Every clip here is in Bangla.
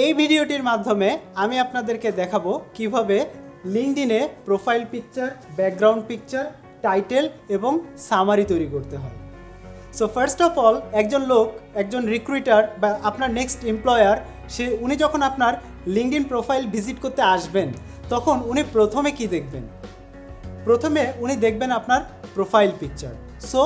এই ভিডিওটির মাধ্যমে আমি আপনাদেরকে দেখাবো কীভাবে লিঙ্কডিনে profile picture background picture title এবং সামারি তৈরি করতে হয়। সো ফার্স্ট অফ অল একজন লোক, একজন রিক্রুইটার বা আপনার নেক্সট এমপ্লয়ার সে, উনি যখন আপনার লিঙ্কডিন প্রোফাইল ভিজিট করতে আসবেন, তখন উনি প্রথমে কি দেখবেন? প্রথমে উনি দেখবেন আপনার প্রোফাইল পিকচার সো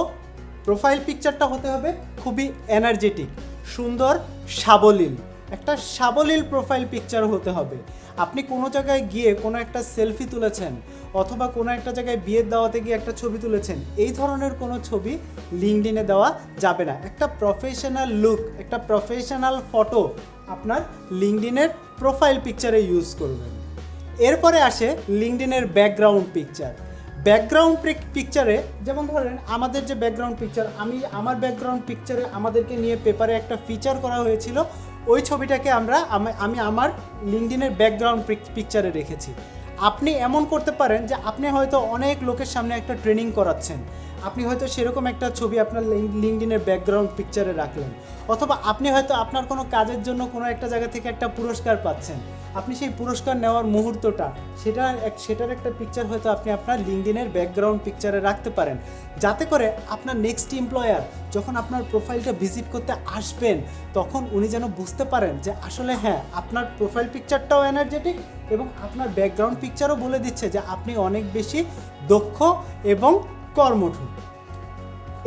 প্রোফাইল পিকচারটা হতে হবে খুবই এনার্জেটিক সুন্দর, সাবলীল। একটা সাবলীল প্রোফাইল পিকচার হতে হবে। আপনি কোনো জায়গায় গিয়ে কোনো একটা সেলফি তুলেছেন অথবা কোনো একটা জায়গায় বিয়ের দাওয়াতে গিয়ে একটা ছবি তুলেছেন, এই ধরনের কোনো ছবি লিঙ্কডিনে দেওয়া যাবে না। একটা প্রফেশনাল লুক একটা প্রফেশনাল ফটো আপনার লিঙ্কডিনের প্রোফাইল পিকচারে ইউজ করবেন। এরপরে আসে লিঙ্কডিনের ব্যাকগ্রাউন্ড পিকচার ব্যাকগ্রাউন্ড পিকচারে যেমন ধরেন আমাদের যে ব্যাকগ্রাউন্ড পিকচার আমি আমার ব্যাকগ্রাউন্ড পিকচারে আমাদেরকে নিয়ে পেপারে একটা ফিচার করা হয়েছিল ওই ছবিটাকে আমরা আমি- আমি আমার লিঙ্কডিনের ব্যাকগ্রাউন্ড পিকচারে রেখেছি। আপনি এমন করতে পারেন যে আপনি হয়তো অনেক লোকের সামনে একটা ট্রেনিং করাচ্ছেন। আপনি হয়তো সেরকম একটা ছবি আপনার লিঙ্কডিনের ব্যাকগ্রাউন্ড পিকচারে রাখলেন। অথবা আপনি হয়তো আপনার কোনো কাজের জন্য কোনো একটা জায়গা থেকে একটা পুরস্কার পাচ্ছেন। আপনি সেই পুরস্কার নেওয়ার মুহূর্তটা, সেটা এক, সেটার একটা পিকচার হয়তো আপনি আপনার লিঙ্কডিনের ব্যাকগ্রাউন্ড পিকচারে রাখতে পারেন। যাতে করে আপনার নেক্সট এমপ্লয়ার যখন আপনার প্রোফাইলটা ভিজিট করতে আসবেন, তখন উনি যেন বুঝতে পারেন যে আসলে হ্যাঁ আপনার প্রোফাইল পিকচারটাও এনার্জেটিক এবং আপনার ব্যাকগ্রাউন্ড পিকচারও বলে দিচ্ছে যে আপনি অনেক বেশি দক্ষ এবং কর্মঠ।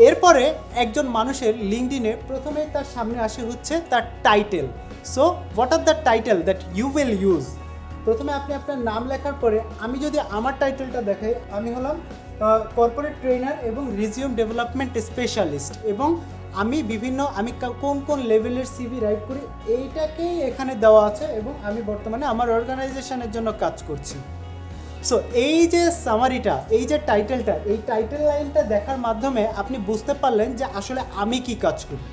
এরপরে একজন মানুষের লিঙ্কডিনে প্রথমে তার সামনে আসে হচ্ছে তার title so what are the title that you will use প্রথমে আপনি আপনার নাম লেখার পরে আমি যদি আমার টাইটেলটা দেখাই, আমি হলাম কর্পোরেট ট্রেনার এবং রিজিউম ডেভেলপমেন্ট স্পেশালিস্ট এবং আমি বিভিন্ন, আমি কোন কোন লেভেলের সিভি রাইট করি, এইটাকেই এখানে দেওয়া আছে এবং আমি বর্তমানে আমার অর্গানাইজেশনের জন্য কাজ করছি। সো এই যে সামারিটা এই যে টাইটেলটা এই টাইটেল লাইনটা দেখার মাধ্যমে আপনি বুঝতে পারলেন যে আসলে আমি কি কাজ করি।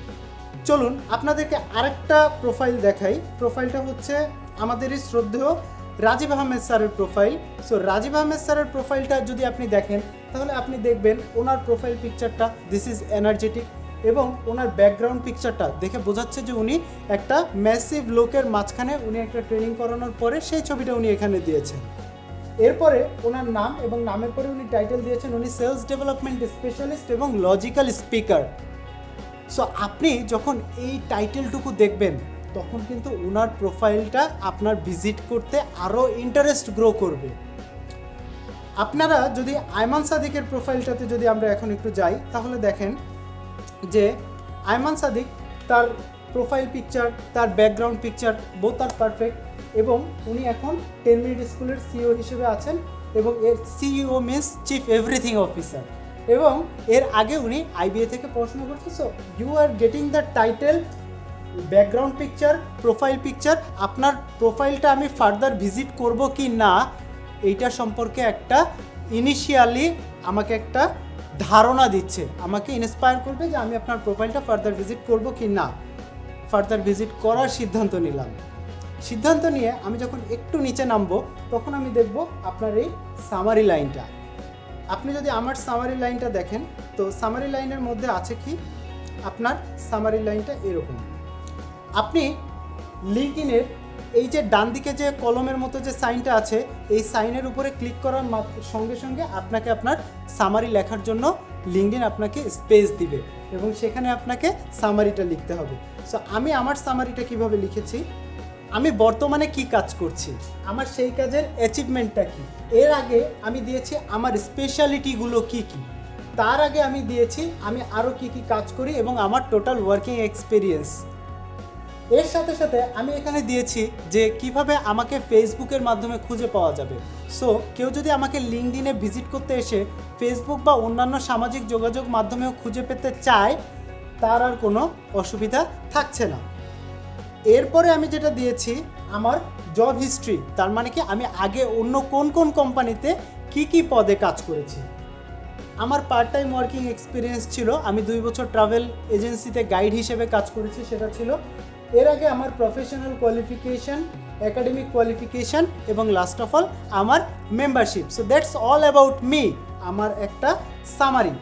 চলুন আপনাদেরকে আরেকটা প্রোফাইল দেখাই। প্রোফাইলটা হচ্ছে আমাদেরই শ্রদ্ধেয় রাজীব আহমেদ স্যারের প্রোফাইল সো রাজীব আহমেদ স্যারের প্রোফাইলটা যদি আপনি দেখেন, তাহলে আপনি দেখবেন ওনার প্রোফাইল পিকচারটা দিস ইজ এনার্জেটিক এবং ওনার ব্যাকগ্রাউন্ড পিকচারটা দেখে বোঝাচ্ছে যে উনি একটা ম্যাসিভ লোকের মাঝখানে উনি একটা ট্রেনিং করানোর পরে সেই ছবিটা উনি এখানে দিয়েছেন। এরপরে ওনার নাম এবং নামের পরে উনি টাইটেল দিয়েছেন, উনি সেলস ডেভেলপমেন্ট স্পেশালিস্ট এবং লজিক্যাল স্পিকার সো আপনি যখন এই টাইটেলটুকু দেখবেন, তখন কিন্তু ওনার প্রোফাইলটা আপনার ভিজিট করতে আরও ইন্টারেস্ট গ্রো করবে। আপনারা যদি আয়মান সাদিকের প্রোফাইলটাতে যদি আমরা এখন একটু যাই, তাহলে দেখেন যে আয়মান সাদিক তার প্রোফাইল পিকচার, তার background picture both are perfect এবং উনি এখন টেন মিনিট স্কুলের সিইও হিসেবে আছেন এবং এর CEO means chief everything officer এবং এর আগে উনি আইবিএ থেকে পড়াশোনা করছে so you are getting the title background picture profile picture আপনার প্রোফাইলটা আমি ফার্দার ভিজিট করব কি না, এইটা সম্পর্কে একটা ইনিশিয়ালি আমাকে একটা ধারণা দিচ্ছে। আমাকে ইন্সপায়ার করবে যে আমি আপনার প্রোফাইলটা ফার্দার ভিজিট করব কি না। ফার্দার ভিজিট করার সিদ্ধান্ত নিলাম। সিদ্ধান্ত নিয়ে আমি যখন একটু নিচে নামবো, তখন আমি দেখব আপনার এই সামারি লাইনটা আপনি যদি আমার সামারি লাইনটা দেখেন, তো সামারি লাইনের মধ্যে আছে কি? আপনার সামারি লাইনটা এরকম। আপনি লিঙ্কইনের এই যে ডান দিকে যে কলমের মতো যে সাইনটা আছে, এই সাইনের উপরে ক্লিক করার সঙ্গে সঙ্গে আপনাকে আপনার সামারি লেখার জন্য লিঙ্কডিন আপনাকে স্পেস দিবে এবং সেখানে আপনাকে সামারিটা লিখতে হবে। সো আমি আমার সামারিটা কীভাবে লিখেছি? আমি বর্তমানে কি কাজ করছি? আমার সেই কাজের অ্যাচিভমেন্টটা কি? এর আগে আমি দিয়েছি আমার স্পেশালিটিগুলো কি কি? তার আগে আমি দিয়েছি আমি আরও কি কি কাজ করি এবং আমার টোটাল ওয়ার্কিং এক্সপিরিয়েন্স এর সাথে সাথে আমি এখানে দিয়েছি যে কীভাবে আমাকে ফেসবুকের মাধ্যমে খুঁজে পাওয়া যাবে। সো কেউ যদি আমাকে লিঙ্কডিনে ভিজিট করতে এসে ফেসবুক বা অন্যান্য সামাজিক যোগাযোগ মাধ্যমেও খুঁজে পেতে চায়, তার আর কোনো অসুবিধা থাকছে না। এরপরে আমি যেটা দিয়েছি, আমার জব হিস্ট্রি তার মানে কি আমি আগে অন্য কোন কোন কোম্পানিতে কি কি পদে কাজ করেছি। আমার পার্ট টাইম ওয়ার্কিং এক্সপিরিয়েন্স ছিল, আমি দুই বছর ট্রাভেল এজেন্সিতে গাইড হিসেবে কাজ করেছি, সেটা ছিল এর আগে আমার প্রফেশনাল কোয়ালিফিকেশন একাডেমিক কোয়ালিফিকেশন এবং লাস্ট অফ অল আমার membership so that's all about me আমার একটা সামারি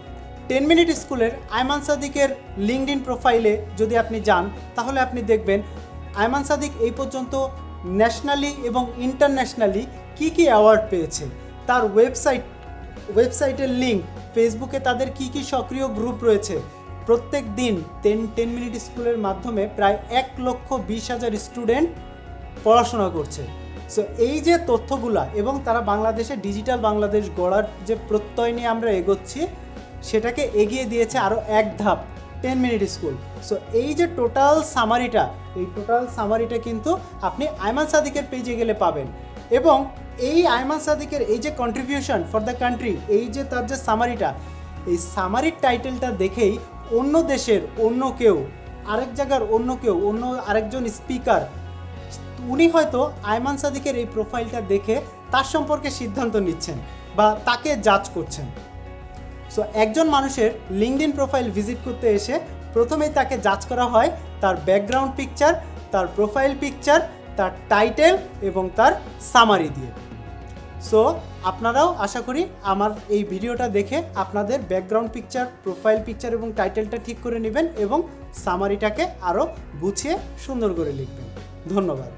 টেন মিনিট স্কুলের আয়মান সাদিকের লিঙ্কড ইন প্রোফাইলে যদি আপনি যান, তাহলে আপনি দেখবেন আয়মান সাদিক এই পর্যন্ত ন্যাশনালি এবং ইন্টারন্যাশনালি কি কি অ্যাওয়ার্ড পেয়েছে। তার ওয়েবসাইট ওয়েবসাইটের লিঙ্ক ফেসবুকে তাদের কি কি সক্রিয় গ্রুপ রয়েছে। প্রত্যেক দিন টেন টেন মিনিট স্কুলের মাধ্যমে প্রায় এক লক্ষ বিশ হাজার স্টুডেন্ট পড়াশোনা করছে। সো এই যে তথ্যগুলা এবং তারা বাংলাদেশে ডিজিটাল বাংলাদেশ গড়ার যে প্রত্যয় নিয়ে আমরা এগোচ্ছি, সেটাকে এগিয়ে দিয়েছে আরও এক ধাপ টেন মিনিট স্কুল সো এই যে টোটাল সামারিটা এই টোটাল সামারিটা কিন্তু আপনি আয়মান সাদিকের পেজে গেলে পাবেন। এবং এই আয়মান সাদিকের এই যে কন্ট্রিবিউশন ফর দ্য কান্ট্রি এই যে তার যে সামারিটা এই সামারির টাইটেলটা দেখেই অন্য দেশের অন্য কেউ, আরেক জায়গার অন্য কেউ, অন্য আরেকজন স্পিকার, উনি হয়তো আয়মান সাদিকের এই প্রোফাইলটা দেখে তার সম্পর্কে সিদ্ধান্ত নিচ্ছেন বা তাকে জাজ করছেন। সো একজন মানুষের লিঙ্কডিন প্রোফাইল ভিজিট করতে এসে প্রথমেই তাকে জাজ করা হয় তার ব্যাকগ্রাউন্ড পিকচার তার প্রোফাইল পিকচার তার টাইটেল এবং তার সামারি দিয়ে। সো আপনারাও আশা করি আমার এই ভিডিওটা দেখে আপনাদের ব্যাকগ্রাউন্ড পিকচার প্রোফাইল পিকচার এবং টাইটেলটা ঠিক করে নেবেন এবং সামারিটাকে আরও গুছিয়ে সুন্দর করে লিখবেন। ধন্যবাদ।